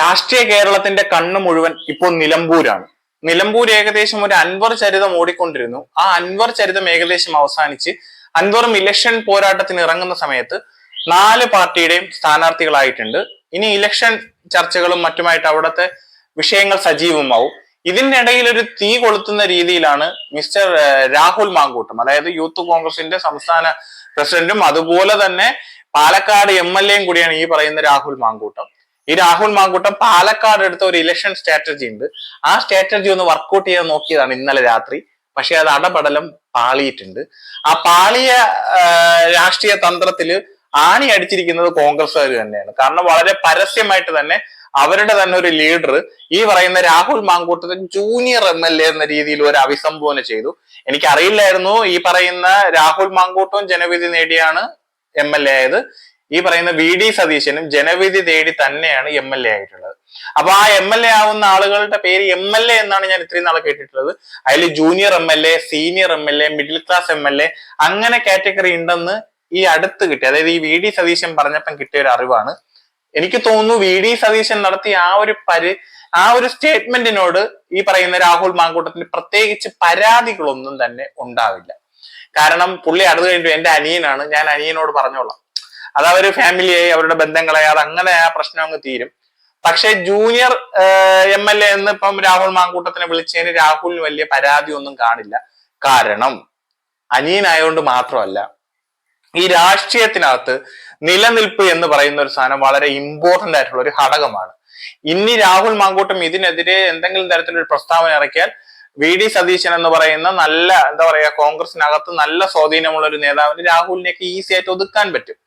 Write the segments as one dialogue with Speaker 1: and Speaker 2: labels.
Speaker 1: രാഷ്ട്രീയ കേരളത്തിന്റെ കണ്ണ് മുഴുവൻ ഇപ്പോൾ നിലമ്പൂരാണ്. നിലമ്പൂർ ഏകദേശം ഒരു അൻവർ ചരിതം ഓടിക്കൊണ്ടിരുന്നു. ആ അൻവർ ചരിതം ഏകദേശം അവസാനിച്ച് അൻവറും ഇലക്ഷൻ പോരാട്ടത്തിന് ഇറങ്ങുന്ന സമയത്ത് നാല് പാർട്ടിയുടെയും സ്ഥാനാർത്ഥികളായിട്ടുണ്ട്. ഇനി ഇലക്ഷൻ ചർച്ചകളും മറ്റുമായിട്ട് അവിടുത്തെ വിഷയങ്ങൾ സജീവമാവും. ഇതിന്റെ ഇടയിൽ ഒരു തീ കൊളുത്തുന്ന രീതിയിലാണ് മിസ്റ്റർ രാഹുൽ മാങ്കൂട്ടം അതായത് യൂത്ത് കോൺഗ്രസിന്റെ സംസ്ഥാന പ്രസിഡന്റും അതുപോലെ തന്നെ പാലക്കാട് എം എൽ എയും കൂടിയാണ് ഈ പറയുന്ന രാഹുൽ മാങ്കൂട്ടം. ഈ രാഹുൽ മാങ്കൂട്ടം പാലക്കാട് എടുത്ത ഒരു ഇലക്ഷൻ സ്ട്രാറ്റജി ഉണ്ട്. ആ സ്ട്രാറ്റജി ഒന്ന് വർക്കൗട്ട് ചെയ്യാൻ നോക്കിയതാണ് ഇന്നലെ രാത്രി. പക്ഷെ അത് അടപടലം പാളിയിട്ടുണ്ട്. ആ പാളിയ രാഷ്ട്രീയ തന്ത്രത്തിൽ ആണി അടിച്ചിരിക്കുന്നത് കോൺഗ്രസ്സുകാർ തന്നെയാണ്. കാരണം വളരെ പരസ്യമായിട്ട് തന്നെ അവരുടെ തന്നെ ഒരു ലീഡർ ഈ പറയുന്ന രാഹുൽ മാങ്കൂട്ടത്തെ ജൂനിയർ എം എൽ എ എന്ന രീതിയിൽ ഒരു അഭിസംബോധന ചെയ്തു. എനിക്കറിയില്ലായിരുന്നു ഈ പറയുന്ന രാഹുൽ മാങ്കൂട്ടവും ജനവിധി നേടിയാണ് എം എൽ എ ആയത്. ഈ പറയുന്ന വി ഡി സതീശനും ജനവിധി തേടി തന്നെയാണ് എം എൽ എ ആയിട്ടുള്ളത്. അപ്പൊ ആ എം എൽ എ ആവുന്ന ആളുകളുടെ പേര് എം എൽ എ എന്നാണ് ഞാൻ ഇത്രയും നാളെ കേട്ടിട്ടുള്ളത്. അതിൽ junior M L A senior M L A middle class M L A അങ്ങനെ കാറ്റഗറി ഉണ്ടെന്ന് ഈ അടുത്ത് കിട്ടി അതായത് ഈ വി ഡി സതീശൻ പറഞ്ഞപ്പം കിട്ടിയ ഒരു അറിവാണ്. എനിക്ക് തോന്നുന്നു വി ഡി സതീശൻ നടത്തിയ ആ ഒരു പരി ആ ഒരു സ്റ്റേറ്റ്മെന്റിനോട് ഈ പറയുന്ന രാഹുൽ മാങ്കൂട്ടത്തിന് പ്രത്യേകിച്ച് പരാതികളൊന്നും തന്നെ ഉണ്ടാവില്ല. കാരണം പുള്ളി അടുത്ത് കഴിഞ്ഞു എന്റെ അനിയനാണ് ഞാൻ അനിയനോട് പറഞ്ഞോളാം. അത് അവർ ഫാമിലിയായി അവരുടെ ബന്ധങ്ങളായി അത് അങ്ങനെ ആ പ്രശ്നം അങ്ങ് തീരും. പക്ഷെ ജൂനിയർ എം എൽ എ എന്ന് ഇപ്പം രാഹുൽ മാങ്കൂട്ടത്തിനെ വിളിച്ചതിന് രാഹുലിന് വലിയ പരാതി ഒന്നും കാണില്ല. കാരണം അനിയനായതുകൊണ്ട് മാത്രമല്ല ഈ രാഷ്ട്രീയത്തിനകത്ത് നിലനിൽപ്പ് എന്ന് പറയുന്ന ഒരു സാധനം വളരെ ഇമ്പോർട്ടന്റ് ആയിട്ടുള്ള ഒരു ഘടകമാണ്. ഇനി രാഹുൽ മാങ്കൂട്ടം ഇതിനെതിരെ എന്തെങ്കിലും തരത്തിലൊരു പ്രസ്താവന ഇറക്കിയാൽ വി ഡി സതീശൻ എന്ന് പറയുന്ന നല്ല എന്താ പറയാ കോൺഗ്രസിനകത്ത് നല്ല സ്വാധീനമുള്ള ഒരു നേതാവിന് രാഹുലിനെയൊക്കെ ഈസി ആയിട്ട് ഒതുക്കാൻ പറ്റും.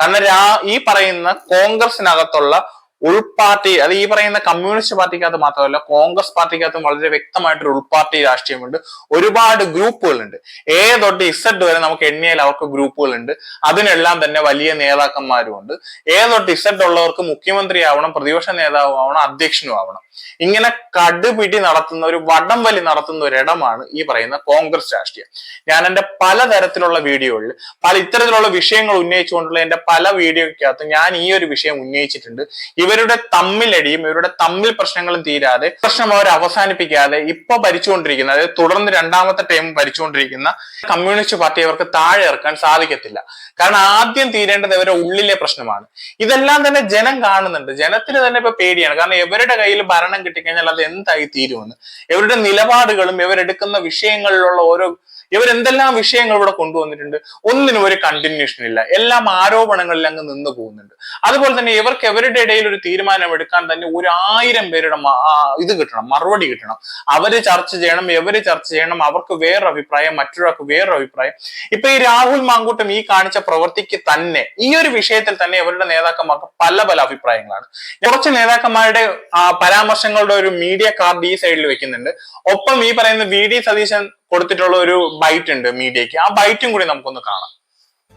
Speaker 1: കാരണം ഈ പറയുന്ന കോൺഗ്രസിനകത്തുള്ള ഉൾപാർട്ടി അത് ഈ പറയുന്ന കമ്മ്യൂണിസ്റ്റ് പാർട്ടിക്കകത്ത് മാത്രമല്ല കോൺഗ്രസ് പാർട്ടിക്കകത്തും വളരെ വ്യക്തമായിട്ടൊരു ഉൾപാർട്ടി രാഷ്ട്രീയമുണ്ട്. ഒരുപാട് ഗ്രൂപ്പുകളുണ്ട്. എ തൊട്ട് ഇസഡ് വരെ നമുക്ക് എണ്ണിയാൽ അവർക്ക് ഗ്രൂപ്പുകളുണ്ട്. അതിനെല്ലാം തന്നെ വലിയ നേതാക്കന്മാരും ഉണ്ട് എ തൊട്ട് ഇസഡ് ഉള്ളവർക്ക് മുഖ്യമന്ത്രി ആവണം പ്രതിപക്ഷ നേതാവും ആവണം അധ്യക്ഷനും ആവണം. ഇങ്ങനെ കടുപിടി നടത്തുന്ന ഒരു വടം വലി നടത്തുന്ന ഇടമാണ് ഈ പറയുന്ന കോൺഗ്രസ് രാഷ്ട്രീയം. ഞാൻ എന്റെ പലതരത്തിലുള്ള വീഡിയോകളിൽ പല ഇത്തരത്തിലുള്ള വിഷയങ്ങൾ ഉന്നയിച്ചുകൊണ്ടുള്ള എന്റെ പല വീഡിയോയ്ക്കകത്ത് ഞാൻ ഈ ഒരു വിഷയം ഉന്നയിച്ചിട്ടുണ്ട്. ഇവരുടെ തമ്മിലടിയും ഇവരുടെ തമ്മിൽ പ്രശ്നങ്ങളും തീരാതെ പ്രശ്നം അവർ അവസാനിപ്പിക്കാതെ ഇപ്പൊ ഭരിച്ചുകൊണ്ടിരിക്കുന്ന അതായത് തുടർന്ന് രണ്ടാമത്തെ ടൈം ഭരിച്ചുകൊണ്ടിരിക്കുന്ന കമ്മ്യൂണിസ്റ്റ് പാർട്ടി അവർക്ക് താഴെ ഇറക്കാൻ സാധിക്കത്തില്ല. കാരണം ആദ്യം തീരേണ്ടത് ഇവരുടെ ഉള്ളിലെ പ്രശ്നമാണ്. ഇതെല്ലാം തന്നെ ജനം കാണുന്നുണ്ട്. ജനത്തിന് തന്നെ ഇപ്പൊ പേടിയാണ്. കാരണം ഇവരുടെ കയ്യിൽ ഭരണം കിട്ടിക്കഴിഞ്ഞാൽ അത് എന്തായി തീരുമെന്ന്. ഇവരുടെ നിലപാടുകളും ഇവരെടുക്കുന്ന വിഷയങ്ങളിലുള്ള ഓരോ ഇവരെന്തെല്ലാം വിഷയങ്ങൾ ഇവിടെ കൊണ്ടുവന്നിട്ടുണ്ട് ഒന്നിനും ഒരു കണ്ടിന്യൂഷൻ ഇല്ല. എല്ലാം ആരോപണങ്ങളിൽ അങ്ങ് നിന്ന് പോകുന്നുണ്ട്. അതുപോലെ തന്നെ ഇവർക്ക് ഇവരുടെ ഇടയിൽ ഒരു തീരുമാനം എടുക്കാൻ തന്നെ ഒരു ആയിരം പേരുടെ ഇത് കിട്ടണം മറുപടി കിട്ടണം. അവർ ചർച്ച ചെയ്യണം ഇവർ ചർച്ച ചെയ്യണം അവർക്ക് വേറൊരു അഭിപ്രായം മറ്റൊരാൾക്ക് വേറൊരു അഭിപ്രായം ഇപ്പൊ ഈ രാഹുൽ മാങ്കൂട്ടം ഈ കാണിച്ച പ്രവൃത്തിക്ക് തന്നെ ഈ ഒരു വിഷയത്തിൽ തന്നെ ഇവരുടെ നേതാക്കന്മാർക്ക് പല പല അഭിപ്രായങ്ങളാണ്. കുറച്ച് നേതാക്കന്മാരുടെ പരാമർശങ്ങളുടെ ഒരു മീഡിയ കാർഡ് ഈ സൈഡിൽ വെക്കുന്നുണ്ട്. ഒപ്പം ഈ പറയുന്ന വി. ഡി. സതീശൻ കൊടുത്തിട്ടുള്ള ഒരു ബൈറ്റ് ഉണ്ട് മീഡിയക്ക് ആ ബൈറ്റും കൂടി നമുക്കൊന്ന് കാണാം.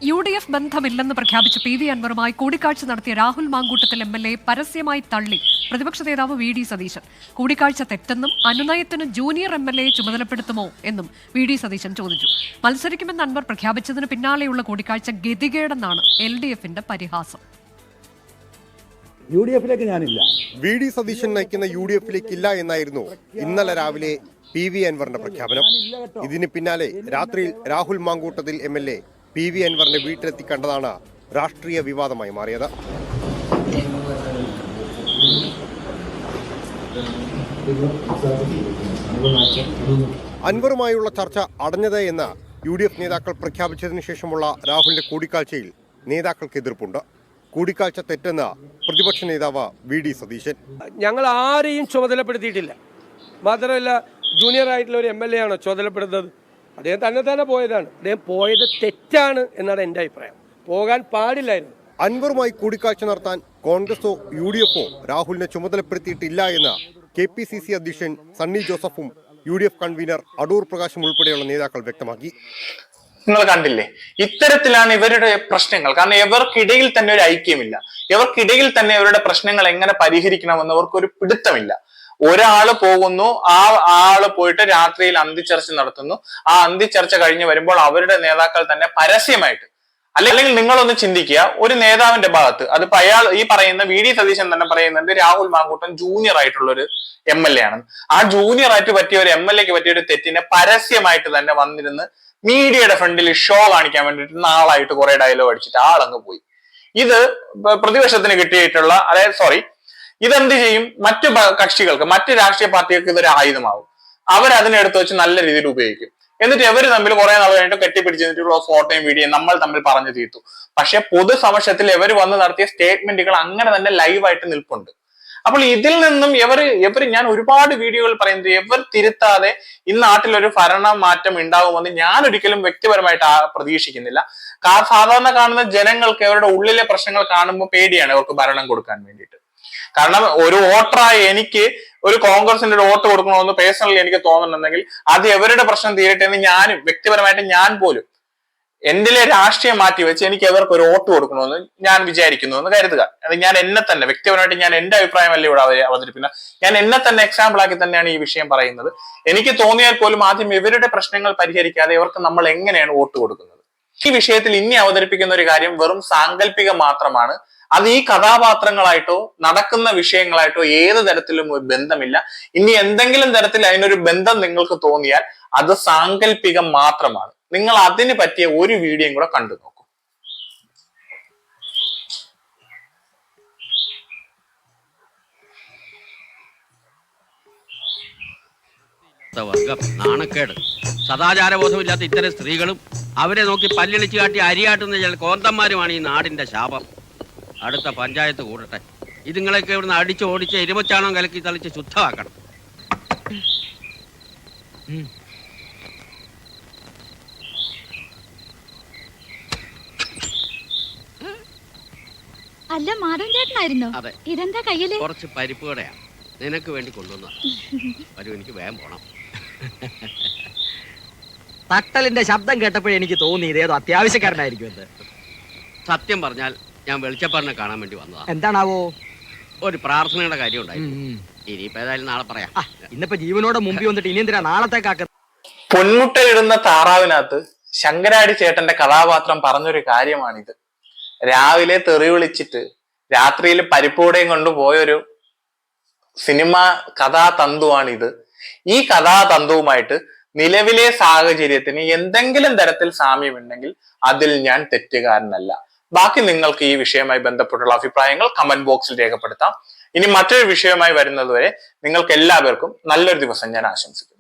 Speaker 2: യു ഡി എഫ് ബന്ധമില്ലെന്ന് പ്രഖ്യാപിച്ച് പി വി അൻവറുമായി കൂടിക്കാഴ്ച നടത്തിയ Rahul Mankoottathil M L A പരസ്യമായി തള്ളി പ്രതിപക്ഷ നേതാവ് വി ഡി സതീശൻ. കൂടിക്കാഴ്ച തെറ്റെന്നും അനുനയത്തിന് ജൂനിയർ എം എൽ എയെ ചുമതലപ്പെടുത്തുമോ എന്നും വി ഡി സതീശൻ ചോദിച്ചു. മത്സരിക്കുമെന്ന് അൻവർ പ്രഖ്യാപിച്ചതിന് പിന്നാലെയുള്ള കൂടിക്കാഴ്ച ഗതികേടെന്നാണ് എൽ ഡി എഫിന്റെ പരിഹാസം.
Speaker 3: യു ഡി എഫിലേക്ക് ഞാനില്ല.
Speaker 4: വി ഡി സതീശൻ നയിക്കുന്ന യു ഡി എഫിലേക്ക് ഇല്ല എന്നായിരുന്നു ഇന്നലെ രാവിലെ പി വി അൻവറിന്റെ പ്രഖ്യാപനം. ഇതിന് പിന്നാലെ രാത്രിയിൽ Rahul Mankoottathil M L A P V അൻവറിന്റെ വീട്ടിലെത്തി കണ്ടതാണ് രാഷ്ട്രീയ വിവാദമായി മാറിയത്. അൻവറുമായുള്ള ചർച്ച അടഞ്ഞത് എന്ന് യു ഡി എഫ് നേതാക്കൾ പ്രഖ്യാപിച്ചതിന് ശേഷമുള്ള രാഹുലിന്റെ കൂടിക്കാഴ്ചയിൽ നേതാക്കൾക്ക് എതിർപ്പുണ്ട്. കൂടിക്കാഴ്ച തെറ്റെന്ന് പ്രതിപക്ഷ നേതാവ് വി ഡി സതീശൻ.
Speaker 5: ഞങ്ങൾ ആരെയും ചുമതലപ്പെടുത്തിയിട്ടില്ല. മാത്രമല്ല ജൂനിയർ ആയിട്ടുള്ള ഒരു എം എൽ എ ആണോ ചുമതലപ്പെടുന്നത്? അദ്ദേഹം തന്നെ തന്നെ പോയതാണ്. അദ്ദേഹം പോയത് തെറ്റാണ് എന്നാണ് എന്റെ അഭിപ്രായം. പോകാൻ പാടില്ലായിരുന്നു.
Speaker 4: അൻവറുമായി കൂടിക്കാഴ്ച നടത്താൻ കോൺഗ്രസോ യു ഡി എഫോ രാഹുലിനെ ചുമതലപ്പെടുത്തിയിട്ടില്ല എന്ന കെ പി സി സി അധ്യക്ഷൻ സണ്ണി ജോസഫും U D F convener Adoor പ്രകാശും ഉൾപ്പെടെയുള്ള നേതാക്കൾ വ്യക്തമാക്കി.
Speaker 1: നിങ്ങൾ കണ്ടില്ലേ? ഇത്തരത്തിലാണ് ഇവരുടെ പ്രശ്നങ്ങൾ. കാരണം ഇവർക്കിടയിൽ തന്നെ ഒരു ഐക്യമില്ല. ഇവർക്കിടയിൽ തന്നെ ഇവരുടെ പ്രശ്നങ്ങൾ എങ്ങനെ പരിഹരിക്കണമെന്ന് അവർക്കൊരു പിടുത്തമില്ല. ഒരാൾ പോകുന്നു ആ ആൾ പോയിട്ട് രാത്രിയിൽ അന്തിച്ചർച്ച നടത്തുന്നു. ആ അന്തിച്ചർച്ച കഴിഞ്ഞ് വരുമ്പോൾ അവരുടെ നേതാക്കൾ തന്നെ പരസ്യമായിട്ട് അല്ലെങ്കിൽ നിങ്ങളൊന്ന് ചിന്തിക്കുക ഒരു നേതാവിന്റെ ഭാഗത്ത് അതിപ്പോ അയാൾ ഈ പറയുന്ന വി ഡി സതീശൻ തന്നെ പറയുന്നുണ്ട് രാഹുൽ മാങ്കൂട്ടൻ ജൂനിയർ ആയിട്ടുള്ള ഒരു എം എൽ എ ആണ്. ആ ജൂനിയർ ആയിട്ട് പറ്റിയ ഒരു എം എൽ എക്ക് പറ്റിയ ഒരു തെറ്റിനെ പരസ്യമായിട്ട് തന്നെ വന്നിരുന്ന് മീഡിയയുടെ ഫ്രണ്ടിൽ ഷോ കാണിക്കാൻ വേണ്ടിയിട്ട് നാളായിട്ട് കുറെ ഡയലോഗ് അടിച്ചിട്ട് ആളങ്ങ് പോയി. ഇത് പ്രതിപക്ഷത്തിന് കിട്ടിയിട്ടുള്ള അതായത് സോറി ഇതെന്ത് ചെയ്യും? മറ്റു കക്ഷികൾക്ക് മറ്റു രാഷ്ട്രീയ പാർട്ടികൾക്ക് ഇതൊരു ആയുധമാവും. അവർ അതിനെടുത്ത് വെച്ച് നല്ല രീതിയിൽ ഉപയോഗിക്കും. എന്നിട്ട് ഇവർ തമ്മിൽ കുറെ നാൾ കഴിഞ്ഞിട്ട് കെട്ടിപ്പിടിച്ച് നിന്നിട്ടുള്ള ഫോട്ടോയും വീഡിയോയും നമ്മൾ തമ്മിൽ പറഞ്ഞു തീർത്തു. പക്ഷെ പൊതുസമക്ഷത്തിൽ ഇവർ വന്ന് നടത്തിയ സ്റ്റേറ്റ്മെന്റുകൾ അങ്ങനെ തന്നെ ലൈവായിട്ട് നിൽപ്പുണ്ട്. അപ്പോൾ ഇതിൽ നിന്നും ഇവർ ഇവർ ഞാൻ ഒരുപാട് വീഡിയോകൾ പറയുന്നത് ഇവർ തിരുത്താതെ ഈ നാട്ടിൽ ഒരു ഭരണ മാറ്റം ഉണ്ടാകുമെന്ന് ഞാൻ ഒരിക്കലും വ്യക്തിപരമായിട്ട് പ്രതീക്ഷിക്കുന്നില്ല. സാധാരണ കാണുന്ന ജനങ്ങൾക്ക് അവരുടെ ഉള്ളിലെ പ്രശ്നങ്ങൾ കാണുമ്പോൾ പേടിയാണ് അവർക്ക് ഭരണം കൊടുക്കാൻ വേണ്ടിയിട്ട്. കാരണം ഒരു വോട്ടറായി എനിക്ക് ഒരു കോൺഗ്രസിന്റെ ഒരു വോട്ട് കൊടുക്കണമെന്ന് പേഴ്സണലി എനിക്ക് തോന്നുന്നുണ്ടെങ്കിൽ അത് എവരുടെ പ്രശ്നം തീരട്ടെ എന്ന് ഞാനും വ്യക്തിപരമായിട്ട് ഞാൻ പോലും എന്തിലെ രാഷ്ട്രീയം മാറ്റി വെച്ച് എനിക്ക് അവർക്ക് ഒരു വോട്ട് കൊടുക്കണമെന്ന് ഞാൻ വിചാരിക്കുന്നു എന്ന് കരുതുക. അത് ഞാൻ എന്നെ തന്നെ വ്യക്തിപരമായിട്ട് ഞാൻ എന്റെ അഭിപ്രായമല്ല ഇവിടെ അവ- അവതരിപ്പിക്കുന്നത്. ഞാൻ എന്നെ തന്നെ എക്സാമ്പിൾ ആക്കി തന്നെയാണ് ഈ വിഷയം പറയുന്നത്. എനിക്ക് തോന്നിയാൽ പോലും ആദ്യം ഇവരുടെ പ്രശ്നങ്ങൾ പരിഹരിക്കാതെ ഇവർക്ക് നമ്മൾ എങ്ങനെയാണ് വോട്ട് കൊടുക്കുന്നത്? ഈ വിഷയത്തിൽ ഇനി അവതരിപ്പിക്കുന്ന ഒരു കാര്യം വെറും സാങ്കല്പികം മാത്രമാണ്. അത് ഈ കഥാപാത്രങ്ങളായിട്ടോ നടക്കുന്ന വിഷയങ്ങളായിട്ടോ ഏത് തരത്തിലും ഒരു ബന്ധമില്ല. ഇനി എന്തെങ്കിലും തരത്തിൽ അതിനൊരു ബന്ധം നിങ്ങൾക്ക് തോന്നിയാൽ അത് സാങ്കല്പികം മാത്രമാണ്. നിങ്ങൾ അതിന് പറ്റിയ ഒരു വീഡിയോയും കൂടെ കണ്ടു നോക്കൂ.
Speaker 6: നാണക്കേട്. സദാചാരബോധമില്ലാത്ത ഇത്തരം സ്ത്രീകളും അവരെ നോക്കി പല്ലിളിച്ചു കാട്ടി അരിയാട്ടുന്ന ചില കോന്തന്മാരുമാണ് ഈ നാടിന്റെ ശാപം. അടുത്ത പഞ്ചായത്ത് കൂടട്ടെ. ഇതുങ്ങളൊക്കെ ഇവിടുന്ന് അടിച്ച് ഓടിച്ച് ഇരുമച്ചാണം കലക്കി തളിച്ച് ശുദ്ധമാക്കണം.
Speaker 7: അല്ല മാധവൻ ചേട്ടനായിരുന്നു?
Speaker 6: അതെ.
Speaker 7: ഇതെന്താ കയ്യിൽ
Speaker 6: കുറച്ച് പരിപ്പ് കടയാണ്. നിനക്ക് വേണ്ടി കൊണ്ടുവന്ന വരും എനിക്ക് വേഗം പോണം.
Speaker 8: തട്ടലിന്റെ ശബ്ദം കേട്ടപ്പോഴെനിക്ക് തോന്നി ഇതേതോ അത്യാവശ്യക്കാരനായിരിക്കും എന്ന്
Speaker 6: സത്യം പറഞ്ഞാൽ ഞാൻ വെളിച്ചപ്പാടിനെ കാണാൻ വേണ്ടി വന്നതാ.
Speaker 8: എന്താണാവോ?
Speaker 6: ഒരു പ്രാർത്ഥനയുടെ കാര്യം ഉണ്ടായി. ഇനിയിപ്പോ ഏതായാലും നാളെ പറയാം.
Speaker 8: ഇന്നിപ്പോ ജീവനോടെ മുമ്പിൽ വന്നിട്ട് ഇനി എന്തിനാ നാളത്തേക്കാക്ക
Speaker 1: പൊന്മുട്ടയിടുന്ന താറാവിനകത്ത് ശങ്കരാടി ചേട്ടന്റെ കഥാപാത്രം പറഞ്ഞൊരു കാര്യമാണിത്. രാവിലെ തെറി വിളിച്ചിട്ട് രാത്രിയിൽ പരിപ്പൂടയും കൊണ്ടുപോയൊരു സിനിമ കഥാതന്തുവാണിത്. ഈ കഥാതന്തുവുമായിട്ട് നിലവിലെ സാഹചര്യത്തിന് എന്തെങ്കിലും തരത്തിൽ സാമ്യമുണ്ടെങ്കിൽ അതിൽ ഞാൻ തെറ്റുകാരനല്ല. ബാക്കി നിങ്ങൾക്ക് ഈ വിഷയവുമായി ബന്ധപ്പെട്ടുള്ള അഭിപ്രായങ്ങൾ കമന്റ് ബോക്സിൽ രേഖപ്പെടുത്താം. ഇനി മറ്റൊരു വിഷയവുമായി വരുന്നതുവരെ നിങ്ങൾക്ക് എല്ലാവർക്കും നല്ലൊരു ദിവസം ഞാൻ ആശംസിക്കുന്നു.